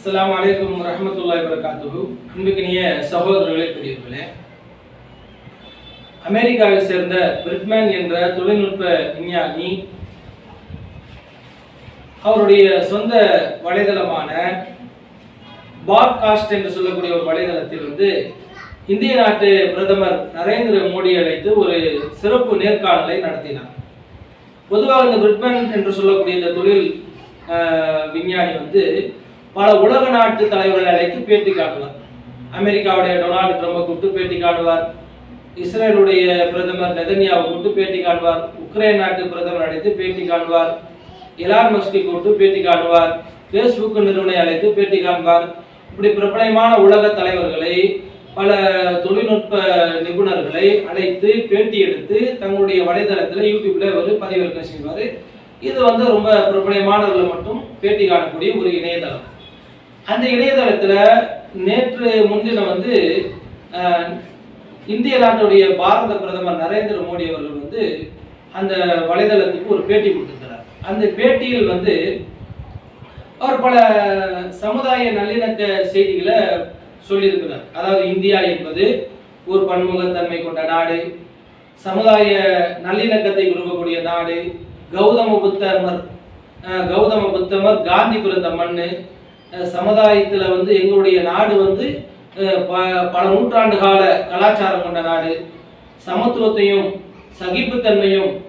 அஸ்லாம் வலைக்கம் வரஹ்மத்துல்லாஹி வரகாத்துஹு அன்புக்கினிய சகோதரர்களே பெரியவர்களே. அமெரிக்காவை சேர்ந்த பிரிட்மேன் என்ற தொழில்நுட்ப விஞ்ஞானி அவருடைய சொந்த வலைதளமான பாட்காஸ்ட் என்று சொல்லக்கூடிய ஒரு வலைதளத்தில் வந்து இந்திய நாட்டு பிரதமர் நரேந்திர மோடி அழைத்து ஒரு சிறப்பு நேர்காணலை நடத்தினார். பொதுவாக இந்த பிரிட்மேன் என்று சொல்லக்கூடிய இந்த தொழில் ஆஹ், விஞ்ஞானி வந்து பல உலக நாட்டு தலைவர்களை அழைத்து பேட்டி காட்டுவார். அமெரிக்காவுடைய டொனால்டு ட்ரம்பை கூப்பிட்டு பேட்டி காட்டுவார். இஸ்ரேலுடைய பிரதமர் நெதன்யாவை கூப்பிட்டு பேட்டி காட்டுவார். உக்ரைன் நாட்டு பிரதமர் அழைத்து பேட்டி காட்டுவார் எலான் மஸ்கி கூப்பிட்டு பேட்டி காட்டுவார் ஃபேஸ்புக் நிறுவனை அழைத்து பேட்டி காண்பார் இப்படி பிரபலமான உலக தலைவர்களை பல தொழில்நுட்ப நிபுணர்களை அழைத்து பேட்டி எடுத்து தங்களுடைய வலைதளத்தில் யூடியூப்ல ஒரு பதிவிறக்கம் செய்வார். இது வந்து ரொம்ப பிரபலமானவர்கள் மட்டும் பேட்டி காணக்கூடிய ஒரு இணையதளம். அந்த இணையதளத்துல நேற்று முன்தினம் வந்து இந்திய நாட்டுடைய பாரத பிரதமர் நரேந்திர மோடி அவர்கள் வந்து அந்த வலைதளத்துக்கு ஒரு பேட்டி கொடுத்திருக்கிறார். அந்த பேட்டியில் வந்து அவர் பல சமுதாய நல்லிணக்க செய்திகளை சொல்லியிருக்கிறார். அதாவது இந்தியா என்பது ஒரு பன்முகத்தன்மை கொண்ட நாடு சமுதாய நல்லிணக்கத்தை விரும்பக்கூடிய நாடு கௌதம புத்தமர் கௌதம புத்தமர் காந்தி பிறந்த மண்ணு சமுதாயத்தில் வந்து எங்களுடைய நாடு வந்து ப- பல நூற்றாண்டு கால கலாச்சாரம் கொண்ட நாடு. சமத்துவத்தையும் சகிப்புத்தன்மையும்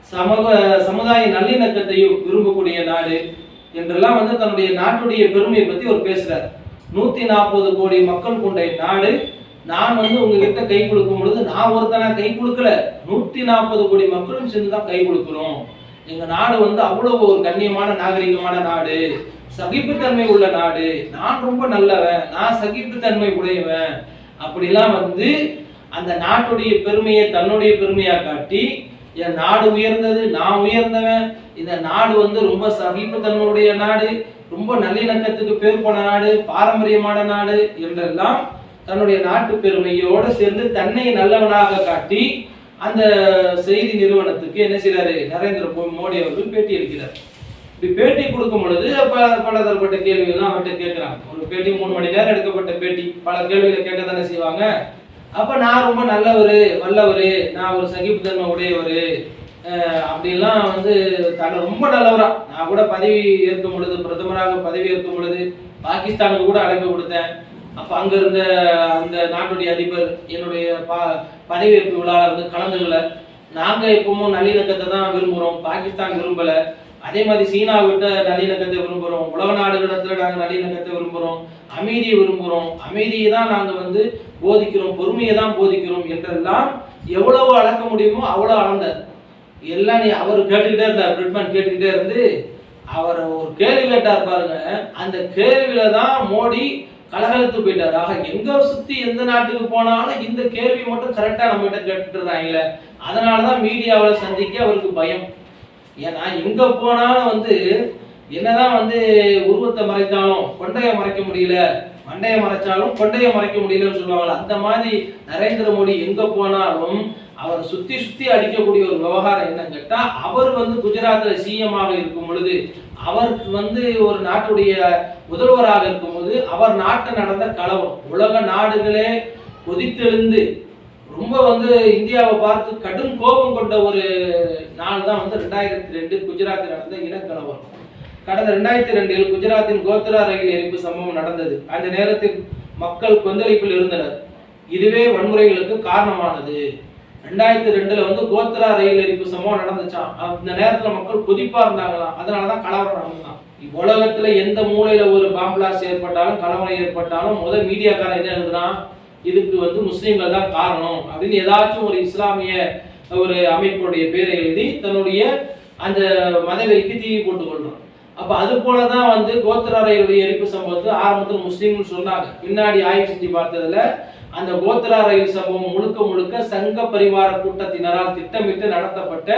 சமூக சமுதாய நல்லிணக்கத்தையும் விரும்பக்கூடிய நாடு என்றெல்லாம் வந்து தன்னுடைய நாட்டுடைய பெருமையை பற்றி அவர் பேசுகிறார் நூற்றி நாற்பது கோடி மக்கள் கொண்ட நாடு. நான் வந்து உங்ககிட்ட கை கொடுக்கும் பொழுது நான் ஒருத்தனா கை கொடுக்கல. நூற்றி நாற்பது கோடி மக்களும் சேர்ந்து தான் கை கொடுக்கிறோம். எங்கள் நாடு வந்து அவ்வளோ ஒரு கண்ணியமான நாகரிகமான நாடு. சகிப்புத்தன்மை உள்ள நாடு. நான் ரொம்ப நல்லவன். நான் சகிப்புத்தன்மை உடையவன். அப்படிலாம் வந்து அந்த நாட்டுடைய பெருமையை தன்னுடைய பெருமையா காட்டி என் நாடு உயர்ந்தது நான் உயர்ந்தவன். இந்த நாடு வந்து ரொம்ப சகிப்புத்தன்மையுடைய நாடு ரொம்ப நல்லிணக்கத்துக்கு பேர் போன நாடு பாரம்பரியமான நாடு என்றெல்லாம் தன்னுடைய நாட்டு பெருமையோடு சேர்ந்து தன்னை நல்லவனாக காட்டி அந்த செய்தி நிறுவனத்துக்கு என்ன செய்கிறாரு நரேந்திர மோடி அவர்கள் பேட்டி அளிக்கிறார் இப்படி பேட்டி கொடுக்கும் பொழுது பல பலதரப்பட்ட கேள்விகள்லாம் அவர்கிட்ட கேட்கிறாங்க. ஒரு பேட்டி மூணு மணி நேரம் எடுக்கப்பட்ட பேட்டி. பல கேள்விகளை கேட்க தானே செய்வாங்க. அப்ப நான் ரொம்ப நல்லவர் வல்லவர் நான் ஒரு சகிப்புத்தன்மை உடையவர் அப்படிலாம் வந்து தன்னை ரொம்ப நல்லவரா. நான் கூட பதவி ஏற்கும் பொழுது பிரதமராக பதவி ஏற்கும் பொழுது பாகிஸ்தானுக்கு கூட அழைப்பு கொடுத்தேன். அப்போ அங்க இருந்த அந்த நாட்டுடைய அதிபர் என்னுடைய பா பதவியேற்பு விழாவில் வந்து கலந்துகளை நாங்கள் எப்பவும் நல்லிணக்கத்தை தான் விரும்புகிறோம் பாகிஸ்தான் விரும்பல. அதே மாதிரி சீனா விட்ட நல்லிணக்கத்தை விரும்புகிறோம் உலக நாடுகளிடத்துல நாங்கள் நல்லிணக்கத்தை விரும்புகிறோம் அமைதியை விரும்புகிறோம் அமைதியை தான் நாங்கள் வந்து போதிக்கிறோம். பொறுமையை தான் போதிக்கிறோம் என்றெல்லாம் எவ்வளவு அளக்க முடியுமோ அவ்வளோ அளந்தார் எல்லாம் நீ அவர் கேட்டுக்கிட்டே இருந்தார். பிரிட்மன் கேட்டுக்கிட்டே இருந்து அவர் ஒரு கேள்வி கேட்டார் பாருங்க. அந்த கேள்வியில தான் மோடி கலகலத்து போயிட்டார். ஆக எங்க சுத்தி எந்த நாட்டுக்கு போனாலும் இந்த கேள்வி மட்டும் கரெக்டா நம்ம கிட்ட கேட்டுறாங்களே அதனாலதான் மீடியாவில் சந்திக்க அவருக்கு பயம். ஏன்னா எங்க போனாலும் வந்து என்னதான் வந்து உருவத்தை மறைத்தாலும் கொண்டையை மறைக்க முடியல. மண்டையை மறைச்சாலும் கொண்டையை மறைக்க முடியலன்னு சொல்லுவாங்கல்ல அந்த மாதிரி நரேந்திர மோடி எங்க போனாலும் அவர் சுத்தி சுத்தி அடிக்கக்கூடிய ஒரு விவகாரம் என்னன்னு கேட்டா அவர் வந்து குஜராத்ல சிஎமாக இருக்கும் பொழுது அவருக்கு வந்து ஒரு நாட்டுடைய முதல்வராக இருக்கும்போது அவர் நாட்டில் நடந்த கலவரம் உலக நாடுகளே கொதித்தெழுந்து ரொம்ப வந்து இந்தியாவை பார்த்து கடும் கோபம் கொண்ட ஒரு நாள் தான் வந்து ரெண்டாயிரத்தி ரெண்டு குஜராத்தில் நடந்த இனக்கலவரம். கடந்த ரெண்டாயிரத்தி ரெண்டில் குஜராத்தின் கோத்ரா ரயில் எரிப்பு சம்பவம் நடந்தது. அந்த நேரத்தில் மக்கள் கொந்தளிப்பில் இருந்தனர். இதுவே வன்முறைகளுக்கு காரணமானது. ரெண்டாயிரத்தி ரெண்டுல வந்து கோத்ரா ரயில் எரிப்பு சம்பவம் நடந்துச்சான் அந்த நேரத்துல மக்கள் கொதிப்பா இருந்தாங்களாம் அதனாலதான் கலவரம் நடந்தான். உலகத்துல எந்த மூலையில ஒரு பாம்பிளாஸ் ஏற்பட்டாலும் கலவரம் ஏற்பட்டாலும் முதல் மீடியாக்காரன் என்ன எழுதுனா இதுக்கு வந்து முஸ்லீம்கள் தான் காரணம் அப்படின்னு ஏதாச்சும் ஒரு இஸ்லாமிய ஒரு அமைப்புடைய பேரை எழுதி தன்னுடைய அந்த மதவெறிக்கு தீவி போட்டுக் கொள்றான் அப்ப அது போலதான் வந்து கோத்திர எரிப்பு சம்பவத்தை ஆரம்பத்தில் முஸ்லீம்னு சொன்னாங்க. பின்னாடி ஆய்வு செஞ்சு பார்த்ததுல அந்த கோத்ரா ரயில் சம்பவம் முழுக்க முழுக்க சங்க பரிவார கூட்டத்தினரால் திட்டமிட்டு நடத்தப்பட்ட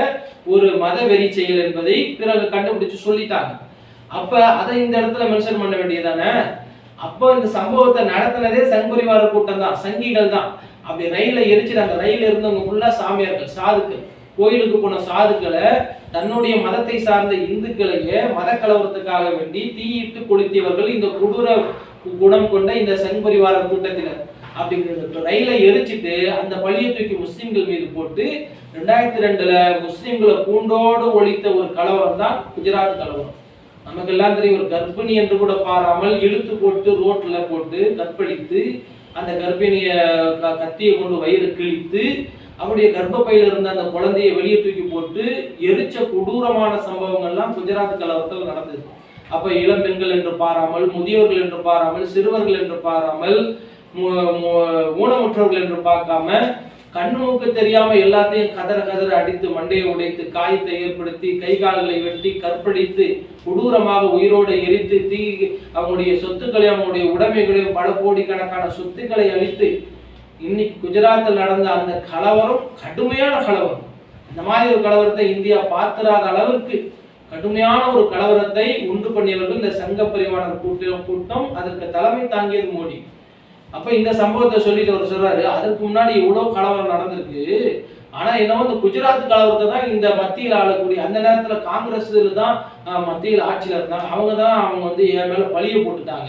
ஒரு மத வெறி செயல் என்பதை பிறகு கண்டுபிடிச்சு சொல்லிட்டாங்க. அப்ப அதை இந்த இடத்துல மென்ஷன் பண்ண வேண்டியதானே அப்போ இந்த சம்பவத்தை நடத்தினதே சங் கூட்டம் தான் சங்கிகள் தான். அப்படி ரயில எரிச்சுட்டு அந்த ரயில இருந்தவங்க ஃபுல்லா சாமியார்கள் சாதுக்கள். கோயிலுக்கு போன சாதுக்களை தன்னுடைய மதத்தை சார்ந்த இந்துக்களையே மத கலவரத்துக்காக வேண்டி தீயிட்டு கொளுத்தியவர்கள் இந்த கொடூர குணம் கொண்ட இந்த சங்பரிவார கூட்டத்தினர். அப்படிங்கிறது. ரயிலை எரிச்சிட்டு அந்த பழியை தூக்கி முஸ்லிம்கள் மீது போட்டு ரெண்டாயிரத்தி ரெண்டுல முஸ்லிம்களை பூண்டோடு ஒழித்த ஒரு கலவரம் தான் குஜராத் கலவரம். நமக்கெல்லாம் தெரியும் ஒரு கர்ப்பிணி என்று கூட பாராமல் இழுத்து போட்டு ரோட்ல போட்டு கற்பழித்து அந்த கர்ப்பிணிய க- கத்தியை கொண்டு வயிறு கிழித்து அவருடைய கர்ப்பப்பையில இருந்த அந்த குழந்தையை வெளியே தூக்கி போட்டு எரிச்ச கொடூரமான சம்பவங்கள்லாம் குஜராத் கலவரத்தில் நடந்தது. அப்ப இளம் பெண்கள் என்று பாராமல் முதியோர்கள் என்று பாராமல் சிறுவர்கள் என்று பாராமல் ஊனமுற்றவர்கள் என்று பார்க்காம கண்ணு மூக்கு தெரியாம எல்லாத்தையும் கதற கதற அடித்து மண்டையை உடைத்து காயத்தை ஏற்படுத்தி கை கால்களை வெட்டி கற்பழித்து கொடூரமாக உயிரோடு எரித்து தீ அவங்களுடைய சொத்துக்களையும் அவங்களுடைய உடைமைகளையும் பல கோடிக்கணக்கான சொத்துக்களை அழித்து இன்னைக்கு குஜராத்தில் நடந்த அந்த கலவரம் கடுமையான கலவரம். இந்த மாதிரி ஒரு கலவரத்தை இந்தியா பார்த்திராத அளவிற்கு கடுமையான ஒரு கலவரத்தை உண்டு பண்ணியவர்கள் இந்த சங்க பரிவாளர் கூட்டம் கூட்டம் அதற்கு தலைமை தாங்கியது மோடி. அப்போ இந்த சம்பவத்தை சொல்லிட்டு அவர் சொல்றாரு அதுக்கு முன்னாடி இவ்வளவு கலவரம் நடந்திருக்கு. ஆனா என்னவோ இந்த குஜராத் கலவரத்தை தான் இந்த மத்தியில் ஆளக்கூடிய அந்த நேரத்துல காங்கிரஸ்ல தான் மத்தியில் ஆட்சியில் இருந்தாங்க. அவங்க தான் அவங்க வந்து என் மேல பழிய போட்டுட்டாங்க.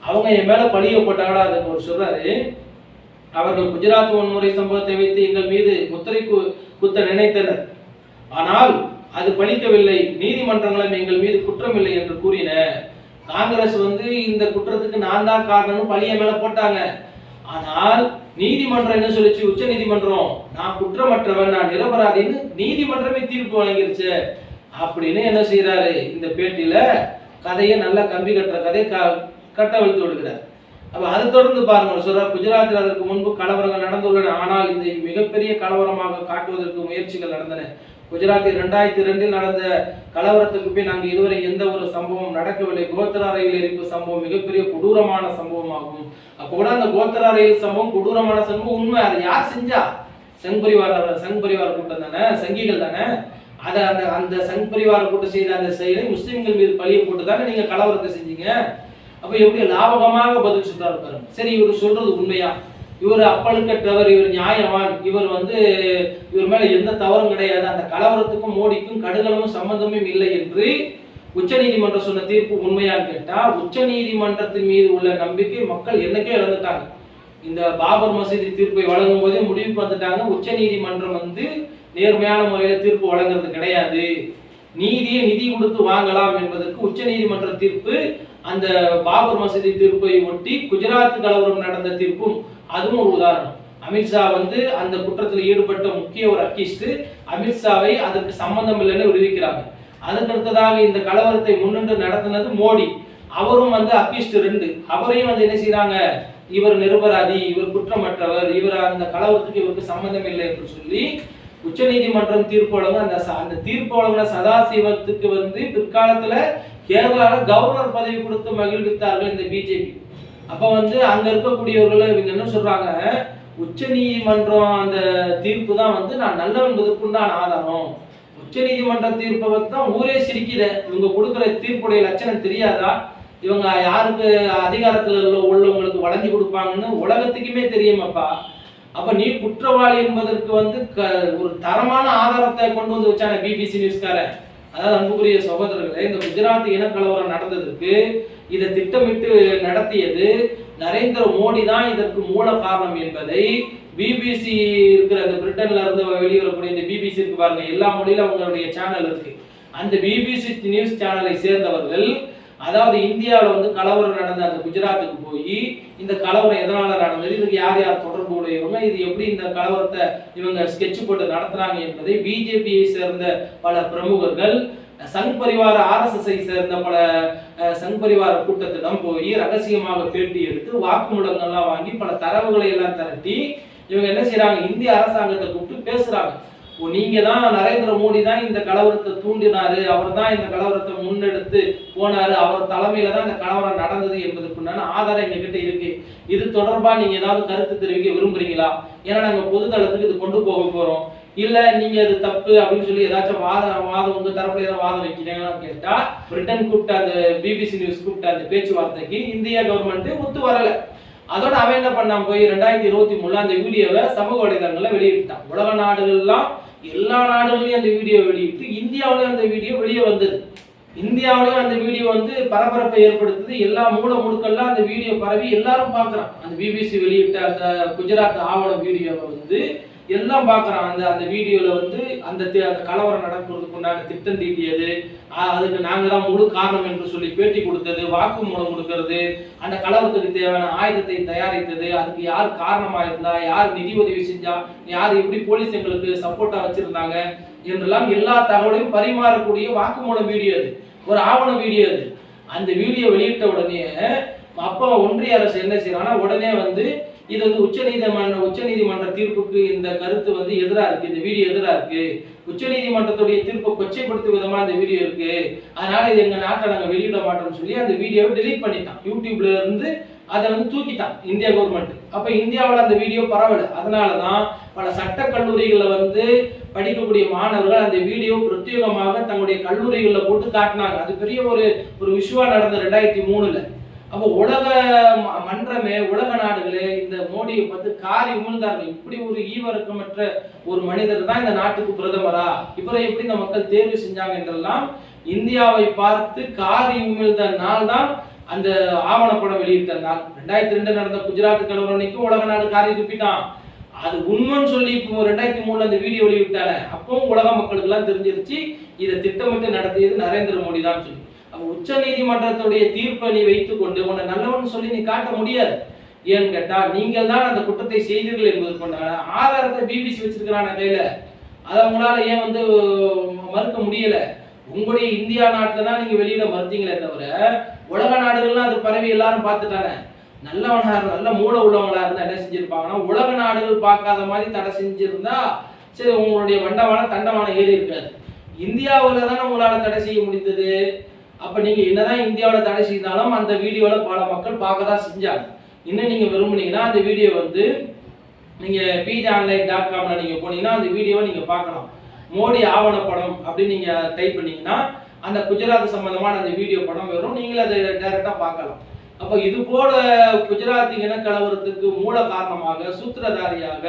அவங்க என் மேல பழிய போட்டாங்களா அதுக்கு அவர் சொல்றாரு. அவர்கள் குஜராத் வன்முறை சம்பவத்தை வைத்து எங்கள் மீது முத்திரை கு- குத்த நினைத்தனர். ஆனால் அது பணிக்கவில்லை நீதிமன்றங்களும் எங்கள் மீது குற்றமில்லை என்று கூறின. காங்கிரஸ் வந்து இந்த குற்றத்துக்கு நான் தான் காரணம்னு பழிய மேல போட்டாங்க. ஆனால் நீதிமன்றம் என்ன சொல்லிச்சு? உச்ச நீதிமன்றம் நான் குற்றமற்றவன் நான் நிரபராதின்னு நீதிமன்றமே தீர்ப்பு வழங்கிருச்சு. அப்படின்னு என்ன செய்யறாரு இந்த பேட்டியில கதையை நல்லா கம்பி கட்டுற கதையை க கட்டவிழ்த்து விடுகிறார். அப்ப அதை தொடர்ந்து பாருங்க சொல்ற குஜராத்தில் அதற்கு முன்பு கலவரங்கள் நடந்துள்ளன. ஆனால் இதை மிகப்பெரிய கலவரமாக காட்டுவதற்கு முயற்சிகள் நடந்தன. குஜராத்தில் இரண்டாயிரத்தி ரெண்டில் நடந்த கலவரத்துக்கு பின் அங்கு இதுவரை எந்த ஒரு சம்பவம் நடக்கவில்லை. கோத்தரா ரயில் எரிப்பு சம்பவம் மிகப்பெரிய கொடூரமான சம்பவமாகும். அப்போ கூட அந்த கோத்தரா ரயில் சம்பவம் கொடூரமான சம்பவம் உண்மை. அதை யார் செஞ்சா? சங் பரிவார சங் பரிவார கூட்டம் தானே? சங்கிகள் தானே? அதை அந்த அந்த சங் பரிவார கூட்டம் செய்த அந்த செயலை முஸ்லிம்கள் மீது பழியை போட்டு தானே நீங்க கலவரத்தை செஞ்சீங்க? அப்ப எப்படி லாபகமாக பதில் சொல்றாரு பாருங்க. சரி இவர் சொல்றது உண்மையா? இவர் அப்பழுக்கற்றவர் இவர் நியாயவான். இவர் வந்து இவர் மேல எந்த தவறும் கிடையாது. அந்த கலவரத்துக்கும் மோடிக்கும் கடுகளவும் சம்பந்தமும் இல்லை என்று உச்சநீதிமன்றம் சொன்ன தீர்ப்பு உண்மையான்னு கேட்டா உச்சநீதிமன்றத்தின் மீது உள்ள நம்பிக்கை மக்கள் என்னைக்கே இழந்துட்டாங்க. இந்த பாபர் மசீதி தீர்ப்பை வழங்கும் போதே முடிவுக்கு வந்துட்டாங்க. உச்சநீதிமன்றம் வந்து நேர்மையான முறையில தீர்ப்பு வழங்குறது கிடையாது. நீதியை நிதி கொடுத்து வாங்கலாம் என்பதற்கு உச்சநீதிமன்ற தீர்ப்பு அந்த பாபர் மசூதி தீர்ப்பை ஒட்டி குஜராத் கலவரம் நடந்த தீர்ப்பும் அதுவும் ஒரு உதாரணம். அமித்ஷா வந்து அந்த குற்றத்தில் ஈடுபட்ட முக்கிய ஒரு அக்கிஸ்ட் அமித்ஷாவை அதற்கு சம்பந்தம் இல்லைன்னு விடுவிக்கிறாங்க. அதுக்கடுத்ததாக இந்த கலவரத்தை முன்னின்று நடத்தினது மோடி. அவரும் வந்து அக்கிஸ்ட் ரெண்டு. அவரையும் வந்து என்ன செய்யறாங்க இவர் நிரபராதி இவர் குற்றமற்றவர் இவர் அந்த கலவரத்துக்கு இவருக்கு சம்பந்தம் இல்லை என்று சொல்லி உச்சநீதிமன்றம் தீர்ப்பு வழங்கும் அந்த அந்த தீர்ப்பு வழங்கின சதாசிவத்துக்கு வந்து பிற்காலத்துல கேரளால கவர்னர் பதவி கொடுத்து மகிழ்வித்தார்கள் இந்த பிஜேபி அப்ப வந்து அங்க இருக்கக்கூடியவர்கள் இவங்க என்ன சொல்றாங்க? உச்ச நீதிமன்றம் அந்த தீர்ப்பு தான் வந்து நான் நல்லவன் முதற்குண்டான ஆதாரம். உச்ச நீதிமன்ற தீர்ப்பை வந்து தான் ஊரே சிரிக்கிற இவங்க கொடுக்குற தீர்ப்புடைய லட்சணம் தெரியாதா? இவங்க யாருக்கு அதிகாரத்துல உள்ள உள்ளவங்களுக்கு வழங்கி கொடுப்பாங்கன்னு உலகத்துக்குமே தெரியுமாப்பா. அப்ப நீ குற்றவாளி என்பதற்கு வந்து க- ஒரு தரமான ஆதாரத்தை கொண்டு வந்து வச்சான பிபிசி நியூஸ்காரன். அதாவது அன்புக்குரிய சகோதரர்களே இந்த குஜராத் இனக்கலவரம் நடந்ததற்கு இதை திட்டமிட்டு நடத்தியது நரேந்திர மோடி தான் இதற்கு மூல காரணம் என்பதை பிபிசி இருக்கிற அந்த பிரிட்டன்ல இருந்து வெளிவரக்கூடிய இந்த பிபிசி இருக்கு பாருங்க எல்லா மொழியிலும் அவங்களுடைய சேனல் இருக்கு. அந்த பிபிசி நியூஸ் சேனலை சேர்ந்தவர்கள் அதாவது இந்தியாவில் வந்து கலவரம் நடந்த அந்த குஜராத்துக்கு போய் இந்த கலவரம் எதனால நடந்தது இதுக்கு யார் யார் தொடர்பு உடையவங்க இது எப்படி இந்த கலவரத்தை இவங்க ஸ்கெட்ச் போட்டு நடத்துறாங்க என்பதை பிஜேபியை சேர்ந்த பல பிரமுகர்கள் சங் பரிவார ஆர்எஸ்எஸ்ஐ சேர்ந்த பல சங் பரிவார கூட்டத்திடம் போய் ரகசியமாக பேட்டி எடுத்து வாக்குமூலங்கள்லாம் வாங்கி பல தரவுகளை எல்லாம் திரட்டி இவங்க என்ன செய்யறாங்க இந்திய அரசாங்கத்தை கூப்பிட்டு பேசுறாங்க. நீங்க தான் நரேந்திர மோடி தான் இந்த கலவரத்தை தூண்டினாரு அவர் தான் இந்த கலவரத்தை முன்னெடுத்து போனாரு அவர் தலைமையில தான் இந்த கலவரம் நடந்தது என்பதற்குண்டான ஆதாரம் எங்ககிட்ட இருக்கு. இது தொடர்பா நீங்க ஏதாவது கருத்து தெரிவிக்க விரும்புறீங்களா? ஏன்னா நாங்க பொதுதளத்துக்கு இது கொண்டு போக போறோம். இல்ல நீங்க அது தப்பு அப்படின்னு சொல்லி ஏதாச்சும் வாதம் வாதம் உங்க தரப்புல ஏதாவது வாதம் வைக்கிறீங்களா கேட்டா பிரிட்டன் கூப்பிட்ட அந்த பிபிசி நியூஸ் கூப்பிட்ட அந்த பேச்சுவார்த்தைக்கு இந்தியா கவர்மெண்ட் ஒத்து வரல. அதோட அவன் என்ன பண்ணான் போய் ரெண்டாயிரத்தி இருபத்தி மூணுல அந்த வீடியோவை சமூக வலைதளங்கள்ல வெளியிட்டான். உலக நாடுகள்லாம் எல்லா நாடுகளையும் அந்த வீடியோ வெளியிட்டு இந்தியாவிலையும் அந்த வீடியோ வெளியே வந்தது. இந்தியாவிலையும் அந்த வீடியோ வந்து பரபரப்பை ஏற்படுத்துது. எல்லா மூல முடுக்கெல்லாம் அந்த வீடியோ பரவி எல்லாரும் பார்க்குறான் அந்த பிபிசி வெளியிட்ட அந்த குஜராத் ஆவண வீடியோவை வந்து எல்லாம் பார்க்குறான். அந்த அந்த வீடியோவில் வந்து அந்த அந்த கலவரம் நடக்கிறதுக்கு உண்டான திட்டம் தீட்டியது. அதுக்கு நாங்கள் தான் முழு காரணம் என்று சொல்லி பேட்டி கொடுத்தது வாக்குமூலம் கொடுக்கறது அந்த கலவரத்துக்கு தேவையான ஆயுதத்தை தயாரித்தது அதுக்கு யார் காரணமாக இருந்தா யார் நிதி உதவி செஞ்சா யார் எப்படி போலீஸ் எங்களுக்கு சப்போர்ட்டாக வச்சுருந்தாங்க என்றெல்லாம் எல்லா தகவலையும் பரிமாறக்கூடிய வாக்குமூலம் வீடியோ அது. ஒரு ஆவண வீடியோ அது. அந்த வீடியோ வெளியிட்ட உடனே அப்போ ஒன்றிய அரசு என்ன செய்யறாங்கன்னா உடனே வந்து இது வந்து உச்சநீதிமன்ற உச்சநீதிமன்ற தீர்ப்புக்கு இந்த கருத்து வந்து எதிராக இருக்கு. இந்த வீடியோ எதிராக இருக்கு. உச்சநீதிமன்றத்துடைய தீர்ப்பை கொச்சைப்படுத்தும் விதமா இந்த வீடியோ இருக்கு. அதனால இது எங்க நாட்டில் நாங்க வெளியிட மாட்டோம்னு சொல்லி அந்த வீடியோவை டெலீட் பண்ணிட்டான். யூடியூப்ல இருந்து அதை வந்து தூக்கிட்டான் இந்திய கவர்மெண்ட் அப்ப இந்தியாவில் அந்த வீடியோ பரவல. அதனாலதான் பல சட்ட கல்லூரிகளில் வந்து படிக்கக்கூடிய மாணவர்கள் அந்த வீடியோ பிரத்யேகமாக தங்களுடைய கல்லூரிகளில் போட்டு காட்டினாங்க. அது பெரிய ஒரு ஒரு விஷுவா நடந்த ரெண்டாயிரத்தி மூணுல. அப்போ உலக ம- மன்றமே உலக நாடுகளே இந்த மோடியை பார்த்து காரி உமிழ்ந்தார்கள். இப்படி ஒரு ஈவரக்கமற்ற ஒரு மனிதர் தான் இந்த நாட்டுக்கு பிரதமரா? இவரை எப்படி இந்த மக்கள் தேர்வு செஞ்சாங்க என்றெல்லாம் இந்தியாவை பார்த்து காரி உமிழ்ந்த நாள் தான் அந்த ஆவணப்படம் வெளியிட்ட நாள். ரெண்டாயிரத்தி ரெண்டு நடந்த குஜராத் கலவரம் உலக நாடு காரி துப்பிட்டான். அது உண்மைன்னு சொல்லி இப்போ ரெண்டாயிரத்தி மூணுல அந்த வீடியோ வெளியிட்டாங்க. அப்பவும் உலக மக்களுக்கு எல்லாம் தெரிஞ்சிருச்சு இதை திட்டமிட்டு நடத்தியது நரேந்திர மோடி தான் சொல்லி. உச்ச நீதிமன்றத்துடைய தீர்ப்பை நீ வைத்துக் கொண்டு உன்னை நல்லவன் சொல்லி நீ காட்ட முடியாது. ஏன்னு கேட்டா நீங்கள் தான் அந்த குற்றத்தை செய்தீர்கள் என்பதற்குண்டான ஆதாரத்தை பிபிசி வச்சிருக்கிறான கையில அதை உங்களால ஏன் வந்து மறுக்க முடியல? உங்களுடைய இந்தியா நாட்டில் தான் நீங்க வெளியில மறுத்தீங்களே தவிர உலக நாடுகள்லாம் அது பரவி எல்லாரும் பார்த்துட்டானே. நல்லவனா இருந்தா நல்ல மூளை உள்ளவங்களா இருந்தா என்ன செஞ்சிருப்பாங்கன்னா உலக நாடுகள் பார்க்காத மாதிரி தடை செஞ்சிருந்தா சரி உங்களுடைய வண்டவான தண்டவானம் ஏறி இருக்காது. இந்தியாவில் தானே உங்களால் தடை செய்ய முடிந்தது? அப்ப நீங்க என்னதான் இந்தியாவில் தடை செய்தாலும் அந்த வீடியோல பல மக்கள் பார்க்க தான் செஞ்சாங்க. இன்னும் நீங்க விரும்புனீங்கன்னா அந்த வீடியோ வந்து நீங்க பிஜி ஆன்லைன் டாட் காம்ல நீங்க போனீங்கன்னா அந்த வீடியோவை நீங்க பார்க்கலாம். மோடி ஆவணப்படம் அப்படின்னு நீங்க டைப் பண்ணீங்கன்னா அந்த குஜராத் சம்பந்தமான அந்த வீடியோ படம் வரும். நீங்களும் அதை டைரக்டா பார்க்கலாம். அப்ப இது போல குஜராத் இனக்கலவரத்துக்கு மூல காரணமாக சூத்திரதாரியாக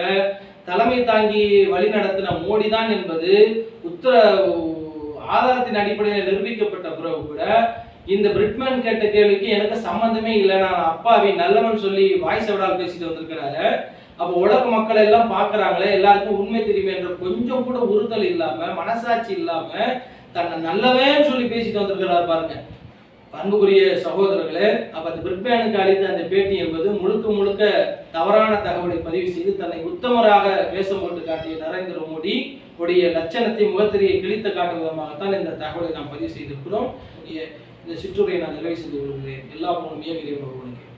தலைமை தாங்கி வழிநடத்தின மோடி தான் என்பது உத்தர ஆதாரத்தின் அடிப்படையில் நிரூபிக்கப்பட்ட பிறகு கூட இந்த பிரிட்மேன் கேட்ட கேள்விக்கு எனக்கு சம்பந்தமே இல்லை நான் அப்பாவி நல்லவன் சொல்லி வாய்ஸ் அவரால் பேசிட்டு வந்திருக்கிறாரு. அப்போ உலக மக்கள் எல்லாம் பார்க்கறாங்களே எல்லாருக்கும் உண்மை தெரியுமே என்ற கொஞ்சம் கூட உறுத்தல் இல்லாம மனசாட்சி இல்லாம தன்னை நல்லவேன்னு சொல்லி பேசிட்டு வந்திருக்கிறார் பாருங்க. அன்புக்குரிய சகோதரர்களே அப்ப அந்த பிரிட்மேனுக்கு அளித்த அந்த பேட்டி என்பது முழுக்க முழுக்க தவறான தகவலை பதிவு செய்து தன்னை உத்தமராக வேஷம் போட்டு காட்டிய நரேந்திர மோடி உடைய லட்சணத்தை முகத்திரையை கிழித்த காட்டும் விதமாகத்தான் இந்த தகவலை நாம் பதிவு செய்திருக்கிறோம். இந்த சிற்றுரையை நான் நிறைவு செய்து கொள்கிறேன். எல்லா பொருளும் இயக்கிறேன் ஒருவனுக்கு